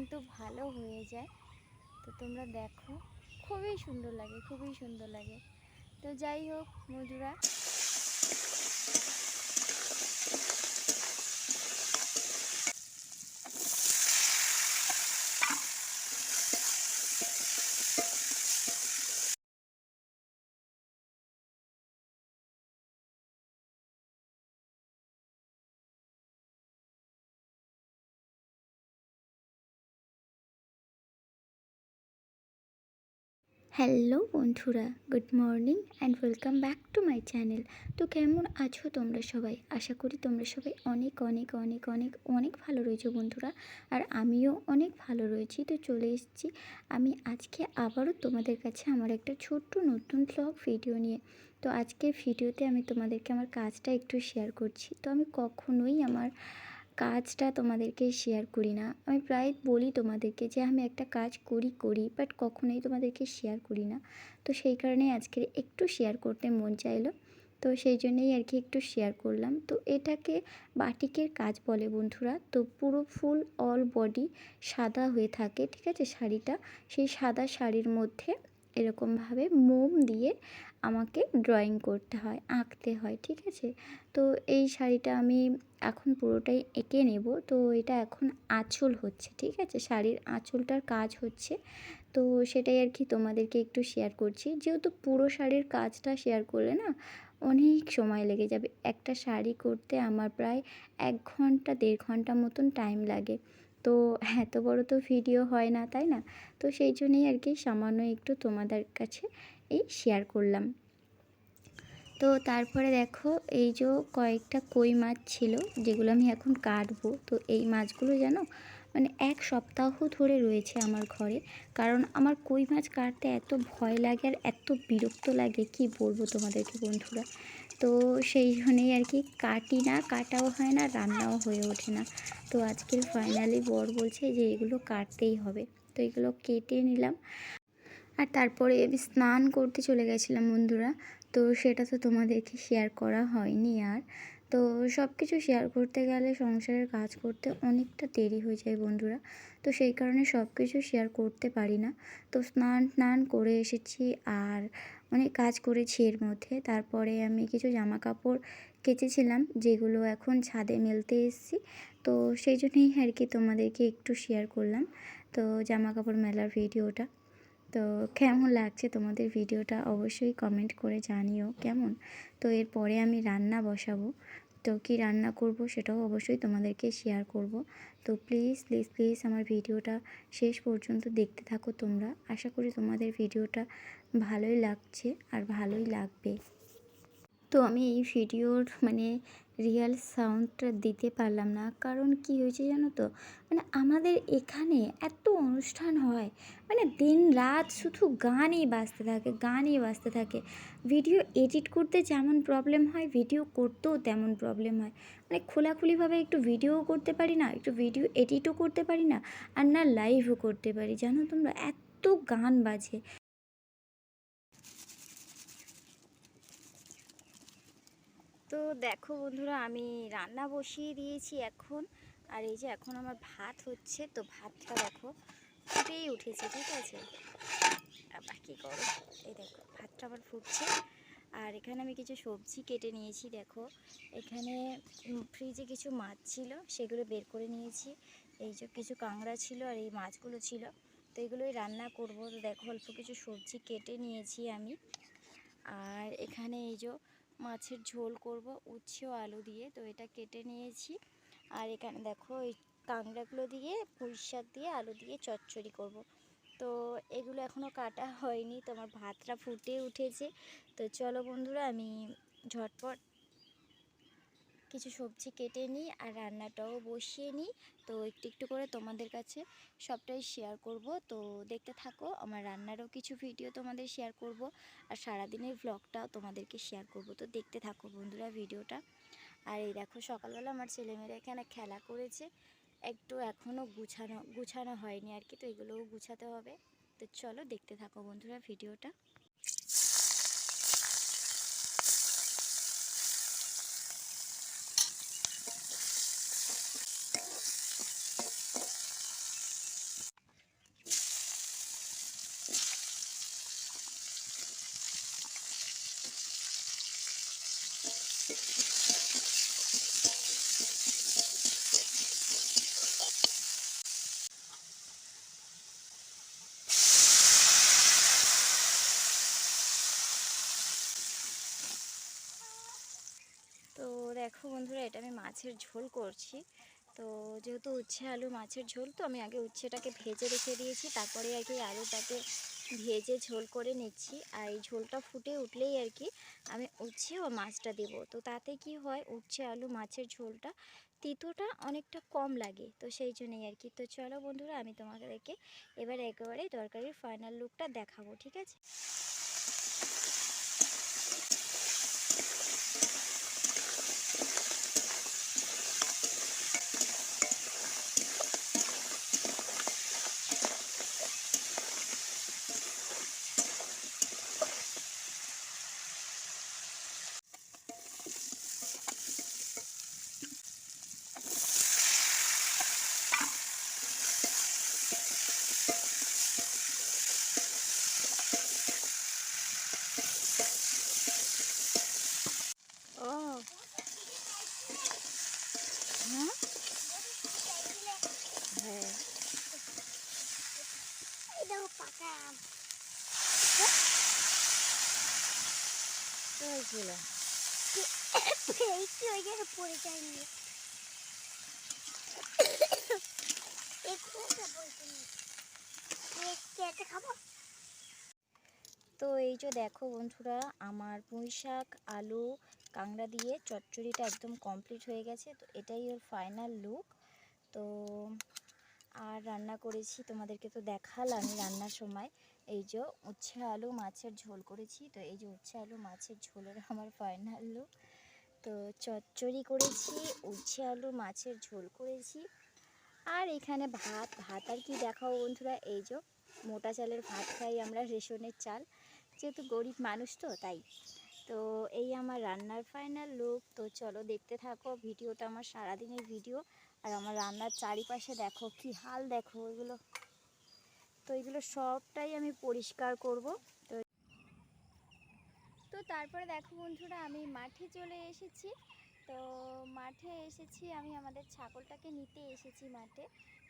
কিন্তু ভালো হয়ে যায়। তো তোমরা দেখো, খুবই সুন্দর লাগে, খুবই সুন্দর লাগে। তো যাই হোক বন্ধুরা হ্যালো বন্ধুরা, good morning and welcome back to my channel. তো কেমন আছো তোমরা সবাই? আশা করি তোমরা সবাই অনেক অনেক অনেক অনেক অনেক ভালো রয়েছো বন্ধুরা আর আমিও অনেক ভালো রয়েছি। তো চলে এসেছি আমি আজকে আবারও তোমাদের কাছে আমার একটা ছোট্ট নতুন ব্লগ ভিডিও নিয়ে। তো আজকের ভিডিওতে আমি তোমাদেরকে আমার কাজটা একটু শেয়ার করছি। তো আমি কখনোই আমার কাজটা তোমাদেরকে শেয়ার করি না। আমি প্রায় বলি তোমাদেরকে যে, আমি একটা কাজ করি করি বাট কখনোই তোমাদেরকে শেয়ার করি না। তো সেই কারণে আজকে একটু শেয়ার করতে মন চাইলো। তো সেই জন্যেই আর কি একটু শেয়ার করলাম। তো এটাকে বাটিকের কাজ বলে বন্ধুরা। তো পুরো ফুল অল বডি সাদা হয়ে থাকে, ঠিক আছে? শাড়িটা। সেই সাদা শাড়ির মধ্যে এরকমভাবে মোম দিয়ে আমাকে ড্রয়িং করতে হয়, আঁকতে হয়, ঠিক আছে? তো এই শাড়িটা আমি এখন পুরোটাই এঁকে নেব। তো এটা এখন আঁচল হচ্ছে, ঠিক আছে? শাড়ির আঁচলটার কাজ হচ্ছে। তো সেটাই আর কি তোমাদেরকে একটু শেয়ার করছি। যেহেতু পুরো শাড়ির কাজটা শেয়ার করলে না, অনেক সময় লেগে যাবে। একটা শাড়ি করতে আমার প্রায় এক ঘণ্টা, দেড় ঘণ্টা মতন টাইম লাগে। তো এত বড় তো ভিডিও হয় না, তাই না? তো সেই জন্যই আর কি সামান্য একটু তোমাদের কাছে এই শেয়ার করলাম। তো তারপরে দেখো, এই যে কয়েকটা কই মাছ ছিল, যেগুলো আমি এখন কাটবো, তো এই মাছগুলো যেন মানে এক সপ্তাহ ধরে রয়েছে আমার ঘরে, কারণ আমার কই মাছ কাটতে এত ভয় লাগে আর এত বিরক্ত লাগে, কি বলব তোমাদেরকে বন্ধুরা? তো সেই জন্যেই আর কি কাটি না, কাটাও হয় না, রান্নাও হয়ে ওঠে না। তো আজকের ফাইনালি বর বলছে যে এগুলো কাটতেই হবে। তো এগুলো কেটে নিলাম। আর তারপরে আমি স্নান করতে চলে গেছিলাম বন্ধুরা। তো সেটা তো তোমাদেরকে শেয়ার করা হয়নি আর। তো সব কিছু শেয়ার করতে গেলে সংসারের কাজ করতে অনেকটা দেরি হয়ে যায় বন্ধুরা। তো সেই কারণে সব কিছু শেয়ার করতে পারি না। তো স্নান স্নান করে এসেছি আর অনেক কাজ করেছি এর মধ্যে। তারপরে আমি কিছু জামা কাপড় কেচেছিলাম, যেগুলো এখন ছাদে মেলতে এসেছি। তো সেই জন্যই আর কি তোমাদেরকে একটু শেয়ার করলাম, তো জামা কাপড় মেলার ভিডিওটা। তো কেমন লাগছে তোমাদের ভিডিওটা অবশ্যই কমেন্ট করে জানিও কেমন? তো এরপরে আমি রান্না বসাবো। তো কি রান্না করব সেটাও অবশ্যই তোমাদেরকে শেয়ার করব। তো প্লিজ প্লিজ প্লিজ আমার ভিডিওটা শেষ পর্যন্ত দেখতে থাকো তোমরা। আশা করি তোমাদের ভিডিওটা ভালোই লাগছে আর ভালোই লাগবে। তো আমি এই ভিডিওর মানে রিয়েল সাউন্ডটা দিতে পারলাম না। কারণ কি হয়েছে জানো তো? মানে আমাদের এখানে এত অনুষ্ঠান হয় মানে দিন রাত শুধু গানই বাজতে থাকে, গানই বাজতে থাকে। ভিডিও এডিট করতে যেমন প্রবলেম হয় ভিডিও করতেও তেমন প্রবলেম হয়। মানে খোলাখুলিভাবে একটু ভিডিও করতে পারি না, একটু ভিডিও এডিটও করতে পারি না, আর না লাইভও করতে পারি। জানো তোমরা? এত গান বাজে। তো দেখো বন্ধুরা, আমি রান্না বসিয়ে দিয়েছি এখন। আর এই যে এখন আমার ভাত হচ্ছে, তো ভাতটা দেখো ফুটেই উঠেছে, ঠিক আছে? আবার কী করো এই দেখো, ভাতটা আবার ফুটছে। আর এখানে আমি কিছু সবজি কেটে নিয়েছি, দেখো। এখানে ফ্রিজে কিছু মাছ ছিল, সেগুলো বের করে নিয়েছি। এই যে কিছু কাঁকড়া ছিল আর এই মাছগুলো ছিল। তো এগুলোই রান্না করব। তো দেখো, অল্প কিছু সবজি কেটে নিয়েছি আমি। আর এখানে এই যে মাছের ঝোল করব, উচ্ছে ও আলু দিয়ে। তো এটা কেটে নিয়েছি। আর এখানে দেখো, এই কাঁকড়াগুলো দিয়ে, পুঁই শাক দিয়ে, আলু দিয়ে চচ্চড়ি করব। তো এগুলো এখনও কাটা হয়নি তোমার ভাতটা ফুটে উঠেছে। তো চলো বন্ধুরা, আমি ঝটপট কিছু সবজি কেটে নিই আর রান্নাটাও বসিয়ে নিই। তো একটু একটু করে তোমাদের কাছে সবটাই শেয়ার করব। তো দেখতে থাকো, আমার রান্নারও কিছু ভিডিও তোমাদের শেয়ার করব আর সারাদিনের ভ্লগটাও তোমাদেরকে শেয়ার করব। তো দেখতে থাকো বন্ধুরা ভিডিওটা আর এই দেখো, সকালবেলা আমার ছেলেমেয়েরা এখানে খেলা করেছে। একটু এখনও গুছানো গুছানো হয়নি আর কি, তো এগুলোও গুছাতে হবে। তো চলো দেখতে থাকো বন্ধুরা ভিডিওটা দেখো বন্ধুরা, এটা আমি মাছের ঝোল করছি। তো যেহেতু উচ্ছে আলু মাছের ঝোল, তো আমি আগে উচ্ছেটাকে ভেজে রেখে দিয়েছি, তারপরে আর কি আলুটাকে ভেজে ঝোল করে নিচ্ছি। আর এই ঝোলটা ফুটে উঠলেই আর কি আমি উচ্ছে ও মাছটা দেবো। তো তাতে কি হয়, উচ্ছে আলু মাছের ঝোলটা তিতোটা অনেকটা কম লাগে, তো সেই জন্যই আর কি। তো চলো বন্ধুরা, আমি তোমাদেরকে এবার একেবারে তরকারির ফাইনাল লুকটা দেখাবো, ঠিক আছে? হয়েছিল কি ওই জায়গায় পড়ে যায়নি এক্ষুনি তো বলতে নেই কেটে খাব? তো এই যে দেখো বন্ধুরা, আমার পুঁই শাক, আলু কাংড়া দিয়ে চচ্চড়িটা একদম কমপ্লিট হয়ে গেছে। তো এটাই ওর ফাইনাল লুক তো আর রান্না করেছি, তোমাদেরকে তো দেখালামই রান্নার সময়। এই যে উচ্ছে আলু মাছের ঝোল করেছি। তো এই যে উচ্ছে আলু মাছের ঝোলের আমার ফাইনাল লুক তো চচ্চড়ি করেছি, উচ্ছে আলু মাছের ঝোল করেছি। আর এখানে ভাত ভাত আর কি দেখাও বন্ধুরা? এই যে মোটা চালের ভাত খাই আমরা রেশনের চাল। যেহেতু গরিব মানুষ তো, তাই। তো এই আমার রান্নার ফাইনাল লুক তো চলো দেখতে থাকো ভিডিওটা আমার সারাদিনের ভিডিও আর আমার রান্নার চারিপাশে দেখো কি হাল দেখো এগুলো। তো এগুলো সবটাই আমি পরিষ্কার করব। তো তো তারপরে দেখো বন্ধুরা, আমি মাঠে চলে এসেছি। তো মাঠে এসেছি, আমি আমাদের ছাগলটাকে নিতে এসেছি মাঠে।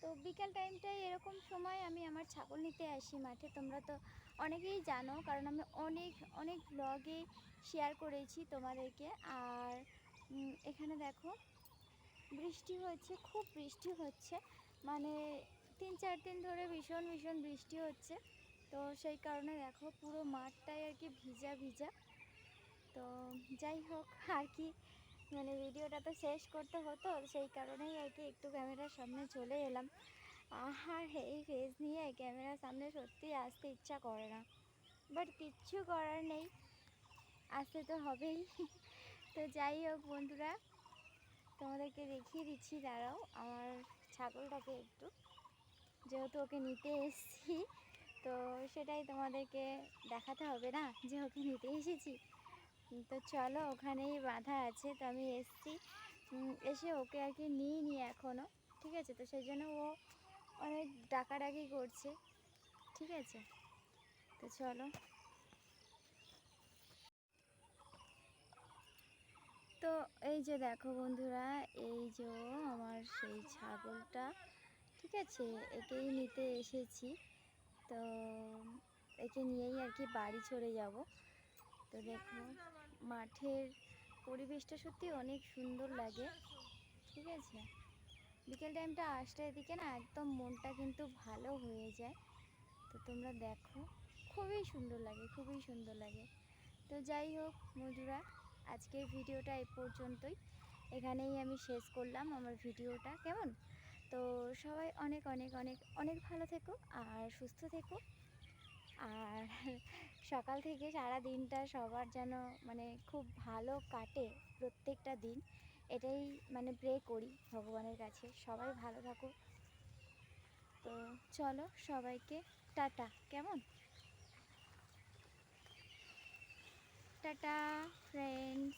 তো বিকাল টাইমটায় এরকম সময় আমি আমার ছাগল নিতে আসি মাঠে। তোমরা তো অনেকেই জানো, কারণ আমি অনেক অনেক ব্লগে শেয়ার করেছি তোমাদেরকে। আর এখানে দেখো, বৃষ্টি হচ্ছে, খুব বৃষ্টি হচ্ছে। মানে তিন, চার দিন ধরে ভীষণ ভীষণ বৃষ্টি হচ্ছে। তো সেই কারণে দেখো, পুরো মাঠটাই আর কি ভিজা ভিজা। তো যাই হোক, আর কি মানে ভিডিওটা তো শেষ করতে হতো, সেই কারণেই আর কি একটু ক্যামেরার সামনে চলে এলাম। আর এই ফেস নিয়ে ক্যামেরার সামনে সত্যি আসতে ইচ্ছা করে না। বাট কিচ্ছু করার নেই, আসতে তো হবেই। তো যাই হোক বন্ধুরা, তোমাদেরকে দেখিয়ে দিচ্ছি, দাঁড়াও, আমার ছাগলটাকে একটু। যেহেতু ওকে নিতে এসেছি, তো সেটাই তোমাদেরকে দেখাতে হবে না, যে ওকে নিতে এসেছি। তো চলো ওখানেই বাঁধা আছে, তো আমি এসছি। এসে ওকে আর কি নিই নি এখনও ঠিক আছে? তো সেই জন্য ও অনেক ডাকাডাকি করছে, ঠিক আছে? তো চলো। তো এই যে দেখো বন্ধুরা, এই যে আমার সেই ছাগলটা, ঠিক আছে? একেই নিতে এসেছি। তো একে নিয়েই আর কি বাড়ি চলে যাব। তো দেখো, মাঠের পরিবেশটা সত্যি অনেক সুন্দর লাগে, ঠিক আছে? বিকেল টাইমটা আসলে এদিকে না একদম মনটা কিন্তু ভালো হয়ে যায়। তো তোমরা দেখো, খুবই সুন্দর লাগে, খুবই সুন্দর লাগে। তো যাই হোক বন্ধুরা, আজকের ভিডিওটা এই পর্যন্তই। এখানেই আমি শেষ করলাম আমার ভিডিওটা, কেমন? তো সবাই অনেক অনেক অনেক অনেক ভালো থেকো আর সুস্থ থেকো। আর সকাল থেকে সারা দিনটা সবার যেন মানে খুব ভালো কাটে প্রত্যেকটা দিন। এটাই মানে প্রে করি ভগবানের কাছে। সবাই ভালো থাকুক। তো চলো সবাইকে টাটা। কেমন? Tata friends